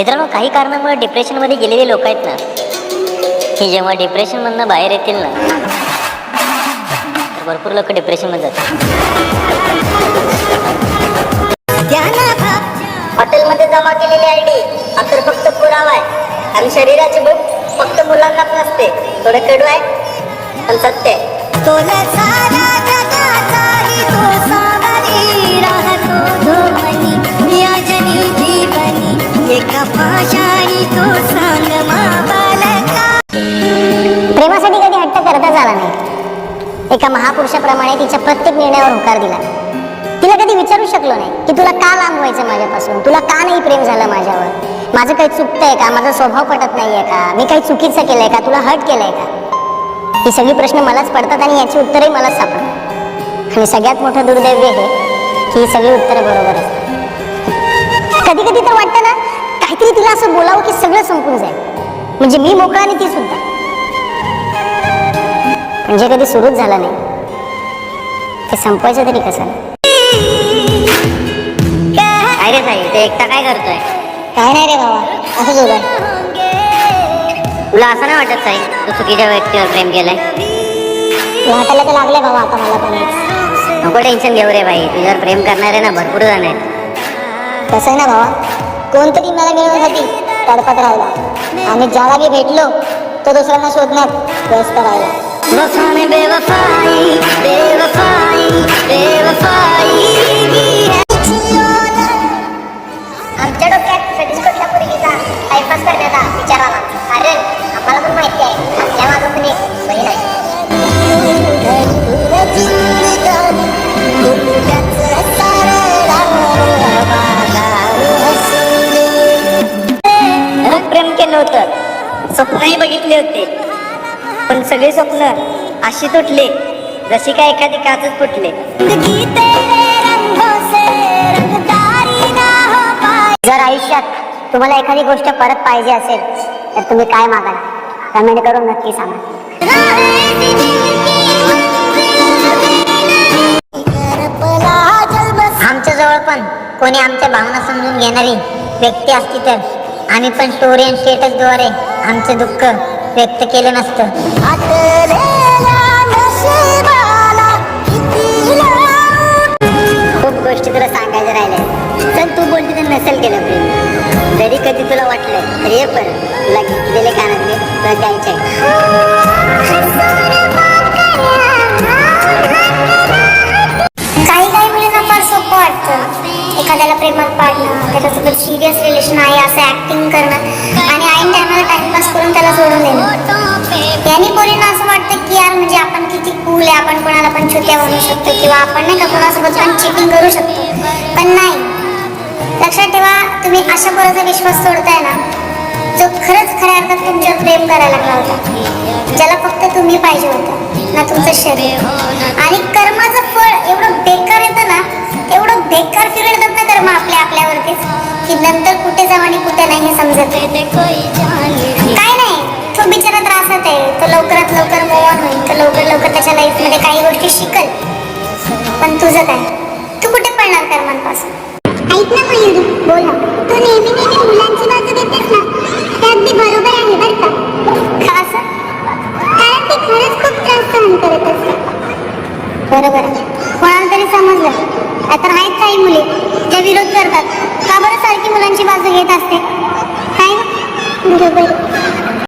मित्रांनो काही कारणामुळे डिप्रेशनमध्ये गेलेले लोक आहेत ना की जेव्हा डिप्रेशनमधनं बाहेर येतील ना तर भरपूर लोक डिप्रेशनमध्ये जातात. हॉटेलमध्ये जमा केलेली आय डी हा तर फक्त पुरावा आहे. आणि शरीराची भूक फक्त मुलांना नसते. थोडं कडू आहे पण सत्य आहे. प्रेमासाठी कधी हट्ट करता आला नाही. एका महापुरुषाप्रमाणे तिच्या प्रत्येक निर्णयावर होकार दिला. तिला कधी विचारू शकलो नाही की तुला का लांब व्हायचं माझ्यापासून? तुला का नाही प्रेम झालं माझ्यावर? माझं काही चुकतंय का? माझा स्वभाव पटत नाहीये का? मी काही चुकीचं केलंय का? तुला हट केलंय का? ही सगळी प्रश्न मलाच पडतात आणि याची उत्तरही मलाच सापडतात. आणि सगळ्यात मोठं दुर्दैव्य हे की ही सगळी उत्तरं बरोबर असतात. कधी कधी तर वाटतं ना काहीतरी तिला असं बोलावं की सगळं संपून जाईल. म्हणजे मी मोकळा आणि ती सुद्धा. म्हणजे कधी सुरूच झाला नाही. ते संपवायचं तरी कसं? काय रे साई ते एकटा काय करतोय? काय नाही रे बाबा असंच उभं तुला असं नाही वाटत साई तू चुकीच्या व्यक्तीवर प्रेम केलंय? वाटायला तर लागले बाबा आता मला पण. नको टेन्शन घेऊ रे भाई तुझ्यावर प्रेम करणारे ना भरपूर जण आहेत. कसं आहे ना भावा. कोणतरी मला मिळवण्यासाठी तडपत राहिला. आणि ज्याला मी भेटलो तो दुसऱ्यांना शोधण्यात व्यस्त राहिला. वफा में बेवफाई बेवफाई बेवफाई आमच्या डोक्यात सतीशकोटल्या पोरगीचा टाइमपास करण्याचा विचार आला. कारण आम्हाला पण माहिती आहे. केलं होतं. स्वप्नही बघितले होते. पण सगळे स्वप्न अशी तुटले जशी काय एखादी काचच फुटले. जर आयुष्यात तुम्हाला एखादी गोष्ट परत पाहिजे असेल तर तुम्ही काय मागाल? कमेंट करून नक्की सांगा. आमच्या जवळ पण कोणी आमच्या भावना समजून घेणारी व्यक्ती असती तर आम्ही पण स्टोरी आणि स्टेटसद्वारे आमचं दुःख व्यक्त केलं नसतं. खूप गोष्टी तुला सांगायचं राहिल्या. चल तू बोलते तर नसेल केलं प्रेम. जरी कधी तुला वाटलं तर ये पण तुला घेतलेले कानातले तुला द्यायचे एखाद्याला प्रेमात पाडणं त्याच्यासोबत सिरियस रिलेशन आहे असं ऍक्टिंग करणं आणि ऐन टायमाला टाइमपास करून त्याला सोडून देणं. यांनी पोरींना असं वाटतं की यार म्हणजे आपण किती कूल आहे आपण कोणाला पण छोट्या बनवू शकतो किंवा आपण नाही का कोणासोबत पण चिटिंग करू शकतो. पण नाही. लक्षात ठेवा तुम्ही अशा पोराचा विश्वास सोडताय ना जो खरंच खऱ्या अर्थात तुमच्यावर प्रेम करायला लागला होता. ज्याला फक्त तुम्ही पाहिजे होता ना तुमचं शरीर. आणि कर्माचं फळ एवढं बेकार येतं काय नाही तो बिचारा त्रासात आहे. तो लवकरात लवकर मोहन होईल. तो लवकर लवकर त्याच्या लाईफमध्ये काही गोष्टी शिकल. पण तुझं काय? तू कुठे पडणार कर्मांपासून? ऐक ना मयुरी बोल ना. तू नेहमी नेहमी मुलांची बाजू देतेस ना ते अगदी बरोबर आहे बरं का. का असं? कारण ते खरंच खूप त्रास सहन करत असतात. बरोबर. कोणाला तरी समजलं. तर आहेत काही मुली ज्या विरोध करतात. का बरं सारखी मुलांची बाजू घेत असते? काय बरोबर